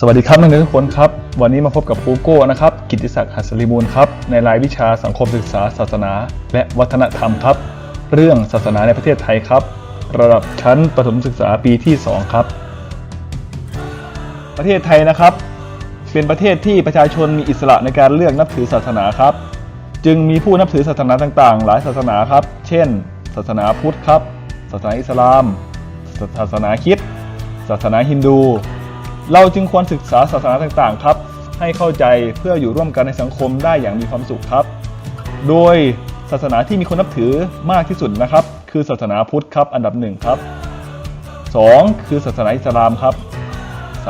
สวัสดีครับนักเรียนทุกคนครับ วันนี้มาพบกับครูโก้นะครับ กิตติศักดิ์หัสริมูลครับ ในรายวิชาสังคมศึกษา ศาสนา และวัฒนธรรมครับ เรื่องศาสนาในประเทศไทยครับ ระดับชั้นประถมศึกษาปีที่ 2 ครับ ประเทศไทยนะครับ เป็นประเทศที่ประชาชนมีอิสระในการเลือกนับถือศาสนาครับ จึงมีผู้นับถือศาสนาต่างๆ หลายศาสนาครับ เช่น ศาสนาพุทธครับ ศาสนาอิสลาม ศาสนาคริสต์ศาสนาฮินดู เราจึงควรศึกษาศาสนาต่างๆ ครับ ให้เข้าใจเพื่ออยู่ร่วมกันในสังคมได้อย่างมีความสุขครับ โดยศาสนาที่มีคนนับถือมากที่สุดนะครับ คือศาสนาพุทธครับ อันดับหนึ่งครับ 2. คือศาสนาอิสลามครับ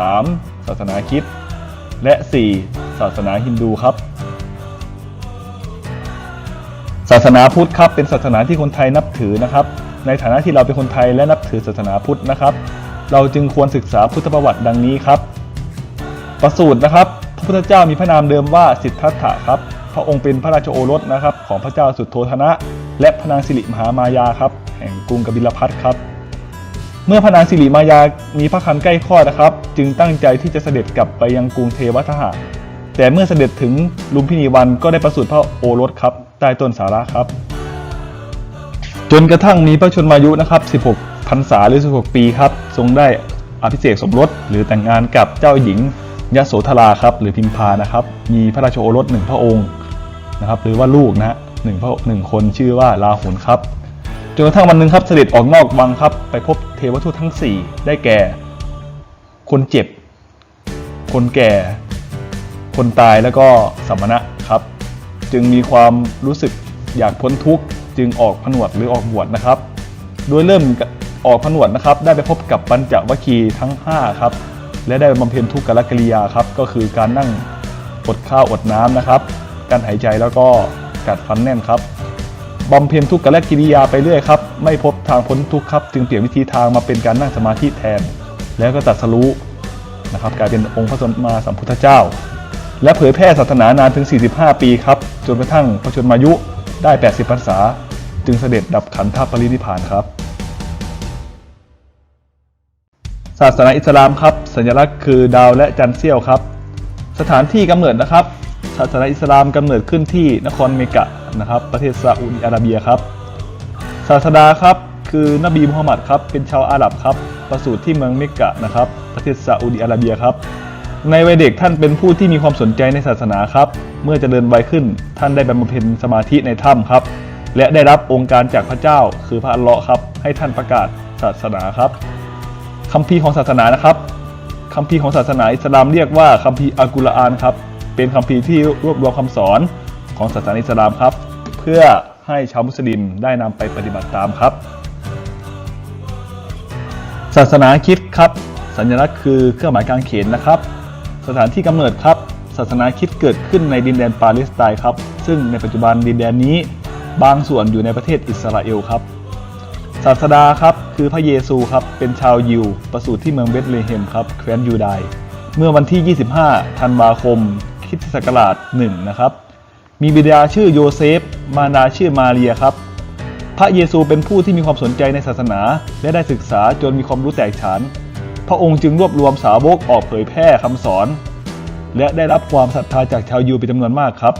3. ศาสนาคริสต์และ 4. ศาสนาฮินดูครับ ศาสนาพุทธครับเป็นศาสนาที่คนไทยนับถือนะครับ ในฐานะที่เราเป็นคนไทยและนับถือศาสนาพุทธนะครับ เราจึงควรศึกษาพุทธประวัติดังนี้ครับ ประสูตรนะครับ พระพุทธเจ้ามีพระนามเดิมว่าสิทธัตถะครับ พระองค์เป็นพระราชโอรสนะครับ ของพระเจ้าสุดโธธนะ และพระนางสิริมหามายาครับ แห่งกรุงกบิลพัทครับ เมื่อพระนางสิริมายามีพระคันใกล้คลอดนะครับ จึงตั้งใจที่จะเสด็จกลับไปยังกรุงเทวทหะแต่เมื่อเสด็จถึงลุมพินีวันก็ได้ประสูติพระโอรสครับใต้ต้นสาระครับ จนกระทั่งมีพระชนมายุนะครับ 16 รรษาหรือ 16 ปีครับ ทรงได้อภิเษกสมรสหรือแต่งงานกับเจ้าหญิงยโสธราครับ หรือพิมพานะครับ มีพระราชโอรสหนึ่งพระองค์นะครับ หรือว่าลูกนะหนึ่งพระหนึ่งคนชื่อว่าลาหุนครับจนกระทั่งวันหนึ่งครับเสด็จออกนอกวังครับ ไปพบเทวทูตทั้ง 4 ได้แก่ คนเจ็บ คนแก่ คนตายแล้วก็สมณะครับ จึงมีความรู้สึกอยากพ้นทุกข์ จึงออกผนวดหรือออกบวชนะครับ โดยเริ่ม ออกผนวดนะครับได้ไปพบกับปัญจวัคคีย์ทั้ง 5 ครับ และได้บำเพ็ญทุกขลกิริยาครับก็คือการนั่งอดข้าวอดน้ำนะครับ การหายใจแล้วก็กัดฟันแน่นครับบำเพ็ญทุกขลกิริยาไปเรื่อยครับไม่พบทางพ้นทุกข์ครับ จึงเปลี่ยนวิธีทางมาเป็นการนั่งสมาธิแทน แล้วก็ตัดสรู้นะครับกลายเป็นองค์พระสัมมาสัมพุทธเจ้า และเผยแพร่ศาสนานานถึง 45 ปีครับจนกระทั่งพระชนมายุได้ 80พรรษา จึงเสด็จดับขันธปรินิพานครับ ศาสนาอิสลามครับ สัญลักษณ์คือดาวและจันทร์เสี้ยวครับ สถานที่กำเนิดนะครับ ศาสนาอิสลามกำเนิดขึ้นที่นครเมกะนะครับ ประเทศซาอุดิอาระเบียครับ ศาสดาครับคือนบีมุฮัมมัดครับเป็นชาวอาหรับครับประสูติที่เมืองเมกะนะครับ ประเทศซาอุดิอาระเบียครับ ในวัยเด็กท่านเป็นผู้ที่มีความสนใจในศาสนาครับ เมื่อจเจริญวัยขึ้นท่านได้บำเพ็ญสมาธิในถ้ำครับ และได้รับองค์การจากพระเจ้าคือพระอัลเลาะห์ครับ ให้ท่านประกาศศาสนาครับ คัมภีร์ของศาสนานะครับคัมภีร์ของศาสนาอิสลามเรียกว่าคัมภีร์อัลกุรอานครับ เป็นคัมภีร์ที่รวบรวมคำสอนของศาสนาอิสลามครับ เพื่อให้ชาวมุสลิมได้นำไปปฏิบัติตามครับ ศาสนาคิดครับ สัญลักษณ์คือเครื่องหมายกางเขนนะครับ สถานที่กำเนิดครับ ศาสนาคิดเกิดขึ้นในดินแดนปาเลสไตน์ครับ ซึ่งในปัจจุบันดินแดนนี้บางส่วนอยู่ในประเทศอิสราเอลครับ ศาสดาครับคือพระเยซูครับเป็นชาวยิว ประสูติที่เมืองเบธเลเฮมครับแคว้นยูไดเมื่อวันที่ 25 ธันวาคมคริสตศักราช1นะครับ มีบิดาชื่อโยเซฟ มารดาชื่อมาเรียครับ พระเยซูเป็นผู้ที่มีความสนใจในศาสนา และได้ศึกษาจนมีความรู้แตกฉาน พระองค์จึงรวบรวมสาวกออกเผยแพร่คำสอน และได้รับความศรัทธาจากชาวยิวเป็นจำนวนมากครับ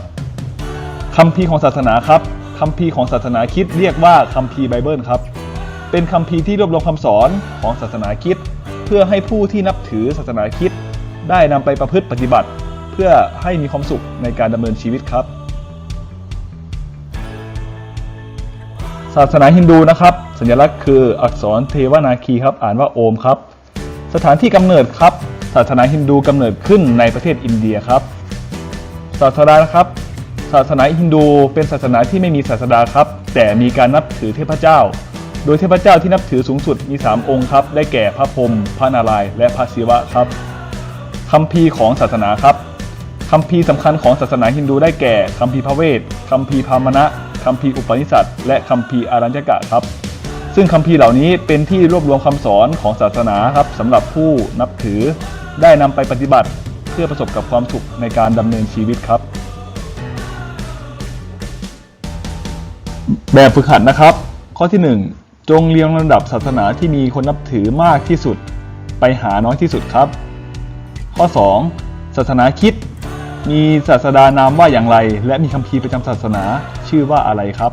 คัมภีร์ของศาสนาครับคัมภีร์ของศาสนาคิดเรียกว่าคัมภีร์ไบเบิลครับ เป็นคัมภีร์ที่รวบรวมคำสอนของศาสนาคริดเพื่อให้ผู้ที่นับถือศาสนาคริดได้นำไปประพฤติปฏิบัติ เพื่อให้มีความสุขในการดำเนินชีวิตครับ ศาสนาฮินดูนะครับ สัญลักษณ์คืออักษรเทวนาคีครับอ่านว่าโอมครับ สถานที่กำเนิดครับ ศาสนาฮินดูกำเนิดขึ้นในประเทศอินเดียครับ ศาสดานะครับศาสนาฮินดูเป็นศาสนาที่ไม่มีศาสดาครับ แต่มีการนับถือเทพเจ้า โดยเทพเจ้าที่นับถือสูงสุดมี 3 องค์ครับ ได้แก่พระพรหมพระนารายณ์และพระศิวะครับคัมภีร์ของศาสนาครับคัมภีร์สำคัญของศาสนาฮินดูได้แก่คัมภีร์พระเวทคัมภีร์พามณะคัมภีร์อุปนิสัตและคัมภีร์อารัญญกะครับ ซึ่งคัมภีร์เหล่านี้เป็นที่รวบรวมคำสอนของศาสนาครับสำหรับผู้นับถือได้นำไปปฏิบัติ เพื่อประสบกับความสุขในการดำเนินชีวิตครับ แบบฝึกหัดนะครับ ข้อที่ 1 จงเรียงลำดับศาสนาที่มีคนนับถือมากที่สุด ไปหาน้อยที่สุดครับ ข้อ 2. ศาสนาคิด มีศาสดานามว่าอย่างไร และมีคัมภีร์ประจำศาสนาชื่อว่าอะไรครับ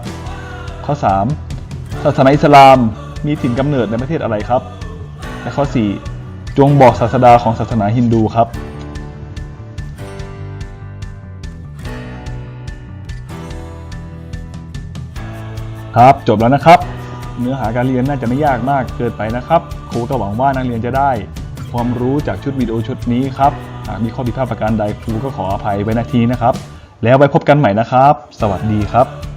ข้อ 3. ศาสนาอิสลามมีถิ่นกำเนิดในประเทศอะไรครับ และข้อ 4. จงบอกศาสดาของศาสนาฮินดูครับครับจบแล้วนะครับ เนื้อหาการเรียนน่าจะไม่ยากมากเกินไปนะครับครูก็หวังว่านักเรียนจะได้ ความรู้จากชุดวิดีโอชุดนี้ครับหากมีข้อผิดพลาดประการใดครูก็ขออภัยไว้ณทีนี้นะครับ แล้วไว้พบกันใหม่นะครับ สวัสดีครับ